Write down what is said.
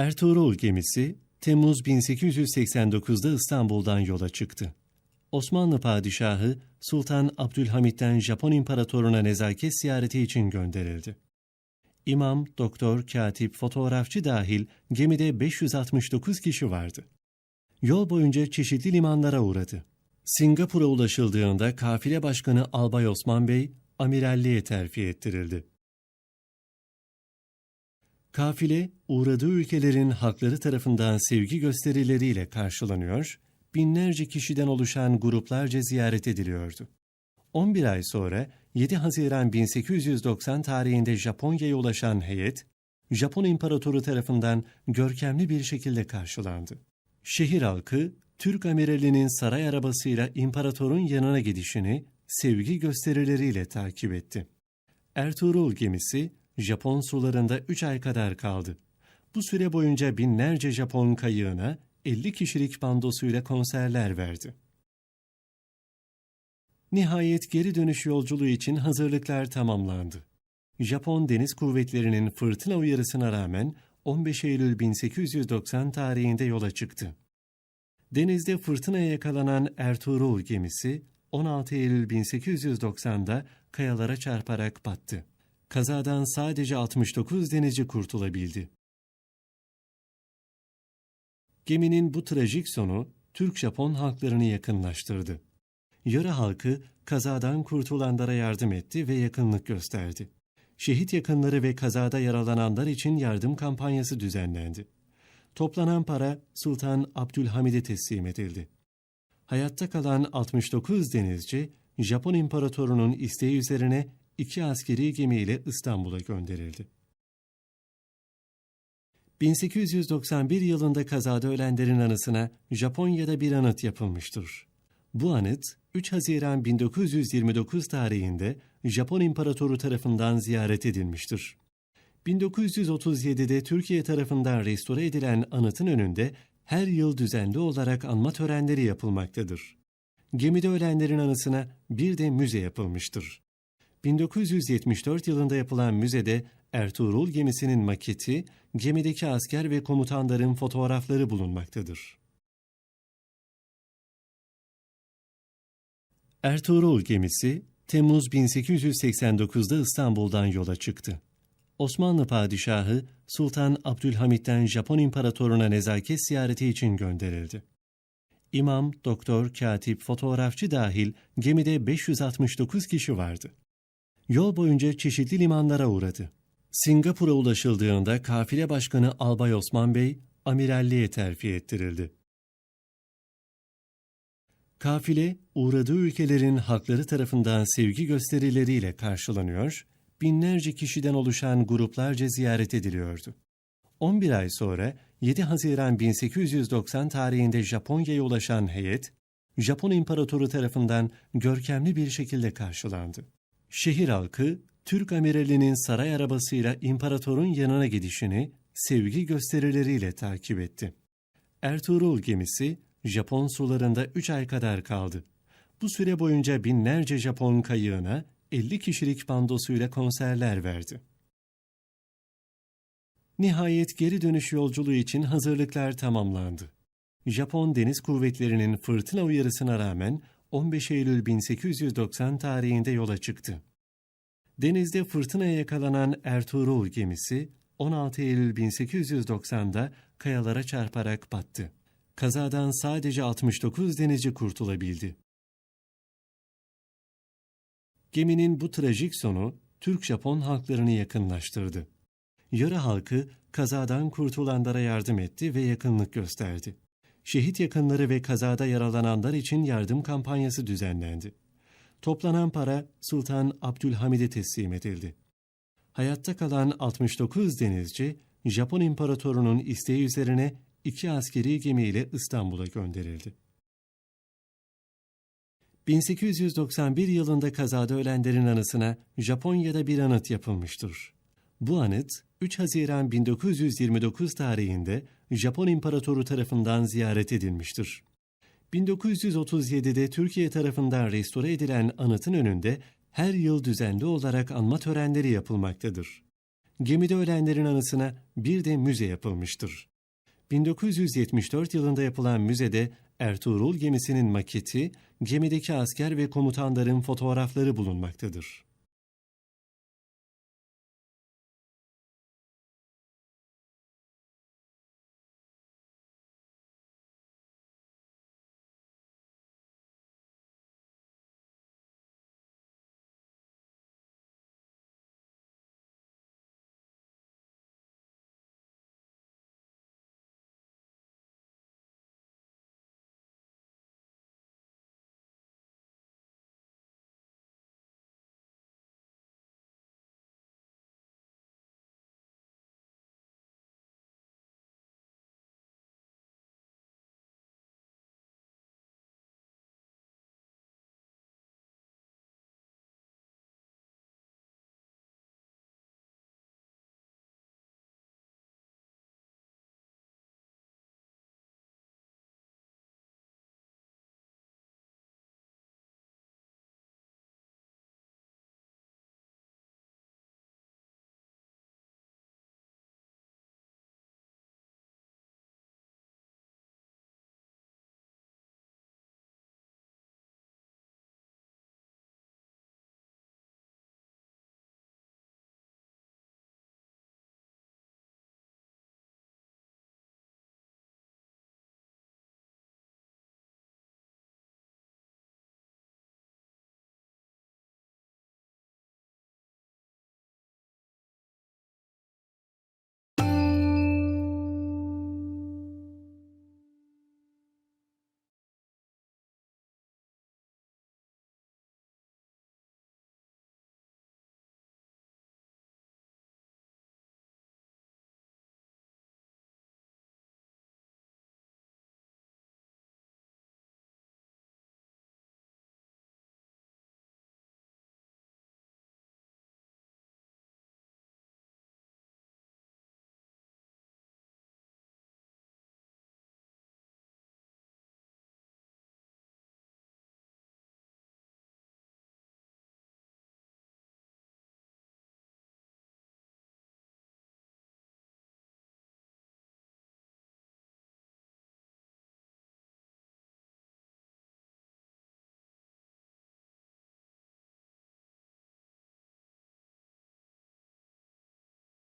Ertuğrul gemisi Temmuz 1889'da İstanbul'dan yola çıktı. Osmanlı padişahı Sultan Abdülhamit'ten Japon imparatoruna nezaket ziyareti için gönderildi. İmam, doktor, katip, fotoğrafçı dahil gemide 569 kişi vardı. Yol boyunca çeşitli limanlara uğradı. Singapur'a ulaşıldığında kafile başkanı Albay Osman Bey amiralliğe terfi ettirildi. Kafile, uğradığı ülkelerin halkları tarafından sevgi gösterileriyle karşılanıyor, binlerce kişiden oluşan gruplarca ziyaret ediliyordu. 11 ay sonra 7 Haziran 1890 tarihinde Japonya'ya ulaşan heyet, Japon İmparatoru tarafından görkemli bir şekilde karşılandı. Şehir halkı, Türk amiralinin saray arabasıyla imparatorun yanına gidişini sevgi gösterileriyle takip etti. Ertuğrul gemisi Japon sularında 3 ay kadar kaldı. Bu süre boyunca binlerce Japon kayığına 50 kişilik bandosuyla konserler verdi. Nihayet geri dönüş yolculuğu için hazırlıklar tamamlandı. Japon Deniz Kuvvetleri'nin fırtına uyarısına rağmen 15 Eylül 1890 tarihinde yola çıktı. Denizde fırtınaya yakalanan Ertuğrul gemisi 16 Eylül 1890'da kayalara çarparak battı. Kazadan sadece 69 denizci kurtulabildi. Geminin bu trajik sonu Türk-Japon halklarını yakınlaştırdı. Yöre halkı kazadan kurtulanlara yardım etti ve yakınlık gösterdi. Şehit yakınları ve kazada yaralananlar için yardım kampanyası düzenlendi. Toplanan para Sultan Abdülhamid'e teslim edildi. Hayatta kalan 69 denizci, Japon İmparatorunun isteği üzerine iki askeri gemiyle İstanbul'a gönderildi. 1891 yılında kazada ölenlerin anısına Japonya'da bir anıt yapılmıştır. Bu anıt 3 Haziran 1929 tarihinde Japon İmparatoru tarafından ziyaret edilmiştir. 1937'de Türkiye tarafından restore edilen anıtın önünde her yıl düzenli olarak anma törenleri yapılmaktadır. Gemide ölenlerin anısına bir de müze yapılmıştır. 1974 yılında yapılan müzede Ertuğrul gemisinin maketi, gemideki asker ve komutanların fotoğrafları bulunmaktadır. Ertuğrul gemisi Temmuz 1889'da İstanbul'dan yola çıktı. Osmanlı padişahı Sultan Abdülhamit'ten Japon imparatoruna nezaket ziyareti için gönderildi. İmam, doktor, katip, fotoğrafçı dahil gemide 569 kişi vardı. Yol boyunca çeşitli limanlara uğradı. Singapur'a ulaşıldığında kafile başkanı Albay Osman Bey amiralliğe terfi ettirildi. Kafile, uğradığı ülkelerin halkları tarafından sevgi gösterileriyle karşılanıyor, binlerce kişiden oluşan gruplarca ziyaret ediliyordu. 11 ay sonra 7 Haziran 1890 tarihinde Japonya'ya ulaşan heyet, Japon İmparatoru tarafından görkemli bir şekilde karşılandı. Şehir halkı, Türk amiralinin saray arabasıyla imparatorun yanına gidişini sevgi gösterileriyle takip etti. Ertuğrul gemisi Japon sularında 3 ay kadar kaldı. Bu süre boyunca binlerce Japon kayığına 50 kişilik bandosuyla konserler verdi. Nihayet geri dönüş yolculuğu için hazırlıklar tamamlandı. Japon Deniz Kuvvetleri'nin fırtına uyarısına rağmen 15 Eylül 1890 tarihinde yola çıktı. Denizde fırtınaya yakalanan Ertuğrul gemisi 16 Eylül 1890'da kayalara çarparak battı. Kazadan sadece 69 denizci kurtulabildi. Geminin bu trajik sonu Türk-Japon halklarını yakınlaştırdı. Yöre halkı kazadan kurtulanlara yardım etti ve yakınlık gösterdi. Şehit yakınları ve kazada yaralananlar için yardım kampanyası düzenlendi. Toplanan para Sultan Abdülhamid'e teslim edildi. Hayatta kalan 69 denizci, Japon İmparatorunun isteği üzerine iki askeri gemiyle İstanbul'a gönderildi. 1891 yılında kazada ölenlerin anısına Japonya'da bir anıt yapılmıştır. Bu anıt 3 Haziran 1929 tarihinde Japon İmparatoru tarafından ziyaret edilmiştir. 1937'de Türkiye tarafından restore edilen anıtın önünde her yıl düzenli olarak anma törenleri yapılmaktadır. Gemide ölenlerin anısına bir de müze yapılmıştır. 1974 yılında yapılan müzede Ertuğrul gemisinin maketi, gemideki asker ve komutanların fotoğrafları bulunmaktadır.